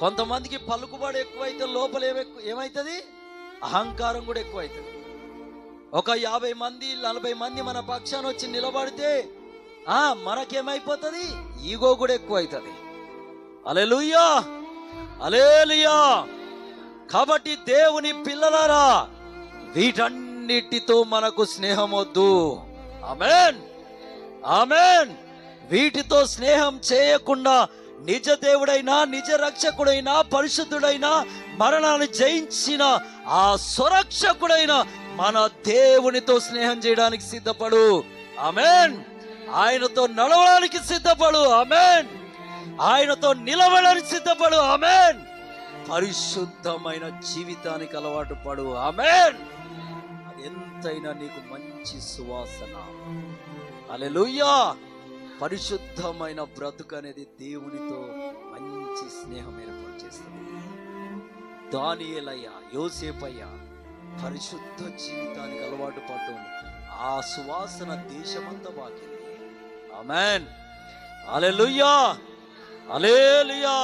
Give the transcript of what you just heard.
కొంతమందికి పలుకుబడి ఎక్కువైతే లోపల ఏమెక్కు ఏమవుతుంది అహంకారం కూడా ఎక్కువైతుంది. ఒక యాభై మంది నలభై మంది మన పక్షాన వచ్చి నిలబడితే ఆ మనకేమైపోతుంది? ఈగో కూడా ఎక్కువ అవుతుంది అలెలుయ్యా అలేలుయా కాబట్టి దేవుని పిల్లలారా వీటన్నిటితో మనకు స్నేహం వద్దు. ఆమెన్! ఆమెన్! వీటితో స్నేహం చేయకుండా నిజ దేవుడైనా నిజ రక్షకుడైనా పరిశుద్ధుడైనా మరణాన్ని జయించిన ఆ సురక్షకుడైన మన దేవునితో స్నేహం చేయడానికి సిద్ధపడు. ఆమెన్. ఆయనతో నడవడానికి సిద్ధపడు. ఆమెన్. ఆయనతో నిలబడడానికి సిద్ధపడు. ఆమెన్. పరిశుద్ధమైన జీవితానికి అలవాటు పడు. ఆమెన్. ఎంతైనా నీకు మంచి సువాసన. అలెలుయ్యా పరిశుద్ధమైన బ్రతుకు అనేది దేవునితో మంచి స్నేహం ఏర్పాటు చేస్తుంది. దానియలయ్య యోసేపయ్య పరిశుద్ధ జీవితానికి అలవాటు పడ్డం ఆ సువాసన దేశమంతా వాకింది అమెన్ అలెలుయ్యా అలేలుయా